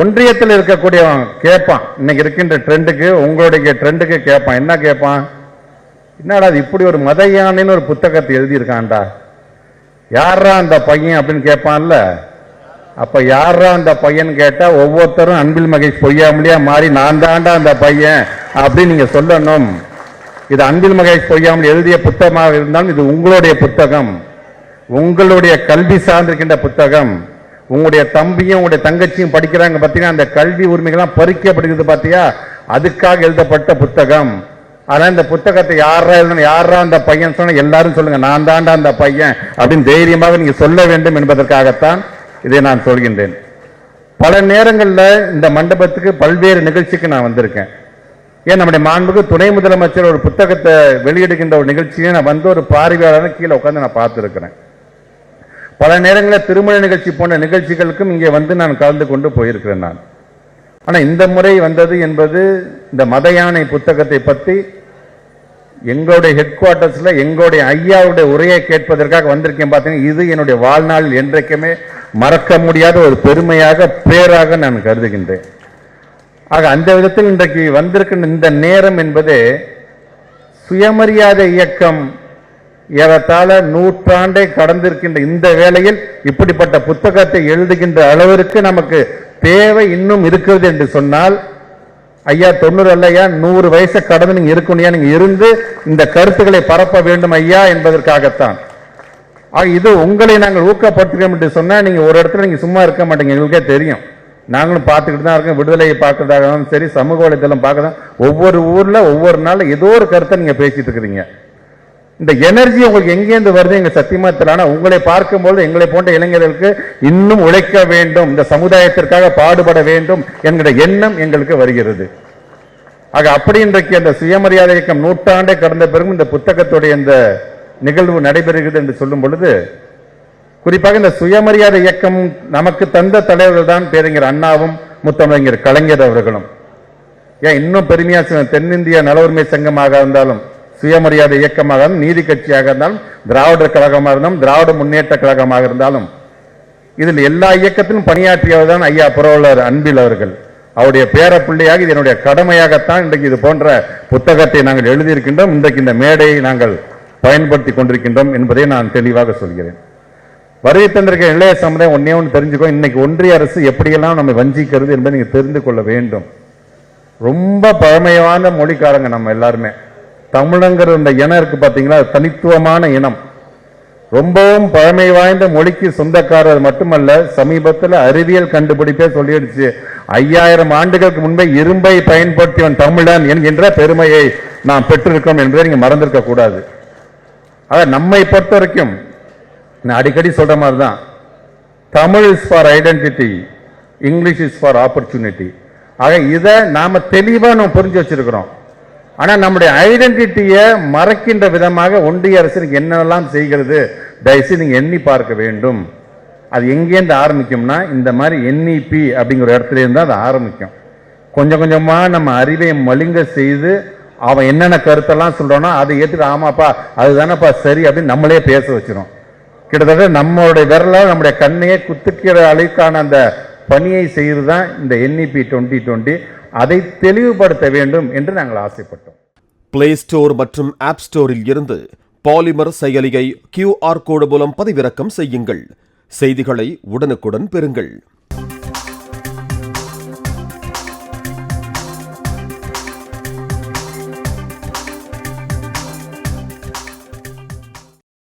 ஒன்றியத்தில் இருக்கக்கூடியவன் கேட்பான் இன்னைக்கு இருக்கின்ற ட்ரெண்டுக்கு உங்களுடைய ட்ரெண்டுக்கு கேட்பான் என்ன கேட்பான் என்னடா இது இப்படி ஒரு மத யானைன்னு ஒரு புத்தகத்தை எழுதியிருக்கான்டா. யாரா அந்த பையன் அப்படின்னு கேட்பான்ல அப்ப யாரா அந்த பையன் கேட்டா ஒவ்வொருத்தரும் அன்பில் மகேஷ் பொய்யாமலியா மாறி நான் தாண்டா அந்த பையன் அப்படின்னு நீங்க சொல்லணும். இது அன்பில் மகேஷ் பொய்யாமல் எழுதிய புத்தகமாக இருந்தாலும் இது உங்களுடைய புத்தகம். உங்களுடைய கல்வி சார்ந்திருக்கின்ற புத்தகம். உங்களுடைய தம்பியும் உங்களுடைய தங்கச்சியும் படிக்கிறாங்க பார்த்தீங்கன்னா அந்த கல்வி உரிமைகள்லாம் பறிக்கப்படுகிறது பார்த்தியா அதுக்காக எழுதப்பட்ட புத்தகம். ஆனால் இந்த புத்தகத்தை யாரா எழுதணும் யாரா அந்த பையன் சொன்னால் எல்லாரும் சொல்லுங்க நான் தாண்டா அந்த பையன் அப்படின்னு தைரியமாக நீங்கள் சொல்ல வேண்டும் என்பதற்காகத்தான் இதை நான் சொல்கின்றேன். பல நேரங்களில் இந்த மண்டபத்துக்கு பல்வேறு நிகழ்ச்சிக்கு நான் வந்திருக்கேன். ஏன் நம்முடைய மாண்புக்கு துணை முதலமைச்சர் ஒரு புத்தகத்தை வெளியிடுகின்ற ஒரு நிகழ்ச்சியை நான் வந்து ஒரு பார்வையாளர் கீழே உட்காந்து நான் பார்த்துருக்கிறேன். பல நேரங்களில் திருமண நிகழ்ச்சி போன்ற நிகழ்ச்சிகளுக்கும் இங்கே வந்து நான் கலந்து கொண்டு போயிருக்கிறேன் நான். ஆனால் இந்த முறை வந்தது என்பது இந்த மத யானை புத்தகத்தை பற்றி எங்களுடைய ஹெட் குவார்ட்டர்ஸில் எங்களுடைய ஐயாவுடைய உரையை கேட்பதற்காக வந்திருக்கேன் பார்த்தீங்கன்னா இது என்னுடைய வாழ்நாளில் என்றைக்குமே மறக்க முடியாத ஒரு பெருமையாக பேராக நான் கருதுகின்றேன். ஆக அந்த விதத்தில் இன்றைக்கு வந்திருக்கின்ற இந்த நேரம் என்பதே சுயமரியாதை இயக்கம் ஏறத்தாழ நூற்றாண்டை கடந்திருக்கின்ற இந்த வேளையில் இப்படிப்பட்ட புத்தகத்தை எழுதுகின்ற அளவிற்கு நமக்கு தேவை இன்னும் இருக்கிறது என்று சொன்னால் ஐயா தொண்ணூறு அல்லையா? நூறு வயசை கடந்து நீங்க இருக்கணும்யா? நீங்க இருந்து இந்த கருத்துக்களை பரப்ப வேண்டும் ஐயா என்பதற்காகத்தான். இது உங்களை நாங்கள் ஊக்கப்படுத்துகிறோம் என்று சொன்னால் நீங்க ஒரு இடத்துல நீங்க சும்மா இருக்க மாட்டீங்க. எங்களுக்கே தெரியும். நாங்களும் பார்த்துக்கிட்டு தான் இருக்கோம். விடுதலையை பார்க்கறதாகவும் சரி சமூக வலைதளம் பார்க்கறதா ஒவ்வொரு ஊர்ல ஒவ்வொரு நாள் ஏதோ ஒரு கருத்தை நீங்க பேசிட்டு இருக்கிறீங்க. இந்த எனர்ஜி உங்களுக்கு எங்கேருந்து வருது? எங்க சத்தியமா தெரியல உங்களை பார்க்கும்போது எங்களை போன்ற இளைஞர்களுக்கு இன்னும் உழைக்க வேண்டும். இந்த சமுதாயத்திற்காக பாடுபட வேண்டும் என்கிற எண்ணம் எங்களுக்கு வருகிறது. ஆக அப்படி இன்றைக்கு அந்த சுயமரியாதை இயக்கம் நூற்றாண்டை கடந்த பிறகும் இந்த புத்தகத்துடைய இந்த நிகழ்வு நடைபெறுகிறது என்று சொல்லும் பொழுது குறிப்பாக இந்த சுயமரியாதை இயக்கம் நமக்கு தந்த தலைவர்கள் தான் பேரறிஞர் அண்ணாவும் முத்தமிழர் கலைஞர் அவர்களும். ஏன் இன்னும் பெருமையா தென்னிந்திய நல உரிமை சங்கமாக இருந்தாலும் சுயமரியாதை இயக்கமாக இருந்தாலும் நீதி கட்சியாக இருந்தாலும் திராவிடர் கழகமாக இருந்தாலும் திராவிட முன்னேற்ற கழகமாக இருந்தாலும் இதில் எல்லா இயக்கத்திலும் பணியாற்றியவர் தான் ஐயா புரவலர் அன்பில் அவர்கள். அவருடைய பேர பிள்ளையாக இது என்னுடைய கடமையாகத்தான் இன்றைக்கு இது போன்ற புத்தகத்தை நாங்கள் எழுதியிருக்கின்றோம். இன்றைக்கு இந்த மேடையை நாங்கள் பயன்படுத்தி கொண்டிருக்கின்றோம் என்பதை நான் தெளிவாக சொல்கிறேன். வருகை தந்திருக்க இளைய சமுதாயம் ஒன்னே ஒன்று தெரிஞ்சுக்கோ இன்னைக்கு ஒன்றிய அரசு எப்படியெல்லாம் நம்ம வஞ்சிக்கிறது என்பதை நீங்கள் தெரிந்து கொள்ள வேண்டும். ரொம்ப பழமையான மொழிக்காரங்க நம்ம எல்லாருமே. தமிழங்கிற இந்த இனம் இருக்கு பார்த்தீங்களா தனித்துவமான இனம். ரொம்பவும் பழமை வாய்ந்த மொழிக்கு சொந்தக்காரர் மட்டுமல்ல சமீபத்தில் அறிவியல் கண்டுபிடிப்பே சொல்லிடுச்சு. ஐயாயிரம் ஆண்டுகளுக்கு முன்பே இரும்பை பயன்படுத்தியவன் தமிழன் என்கின்ற பெருமையை நாம் பெற்றிருக்கோம் என்பதை நீங்கள் மறந்திருக்க கூடாது. ஆக நம்மை பொறுத்த வரைக்கும் நான் அடிக்கடி சொல்ற மாதிரி தான் Tamil is for identity English is for opportunity ஆக இதை நாம் தெளிவாக நம்ம புரிஞ்சு வச்சிருக்கிறோம். ஆனால் நம்முடைய ஐடென்டிட்டியை மறைக்கின்ற விதமாக ஒன்றிய அரசு என்னெல்லாம் செய்கிறது? தயவுசெய்து நீங்கள் எண்ணி பார்க்க வேண்டும். அது எங்கேருந்து ஆரம்பிக்கும்னா இந்த மாதிரி என்இபி அப்படிங்கிற இடத்துல இருந்து அது ஆரம்பிக்கும். கொஞ்சம் கொஞ்சமாக நம்ம அறிவை மலிங்க செய்து அவன் என்னென்ன கருத்தெல்லாம் சொல்கிறோன்னா அதை ஏற்றுட்டு ஆமாப்பா அதுதானப்பா சரி அப்படின்னு நம்மளே பேச வச்சிடும் கிட்டத்தட்ட நம்மளுடைய விரலால் நம்முடைய கண்ணையே குத்துக்கிற அளவுக்கான அந்த பணியை செய்து தான் இந்த என்இபி டுவெண்ட்டி டுவெண்ட்டி அதை தெளிவுபடுத்த வேண்டும் என்று நாங்கள் ஆசைப்பட்டோம். பிளே ஸ்டோர் மற்றும் ஆப் ஸ்டோரில் இருந்து பாலிமர் செயலியை கியூஆர் கோடு மூலம் பதிவிறக்கம் செய்யுங்கள். செய்திகளை உடனுக்குடன் பெறுங்கள்.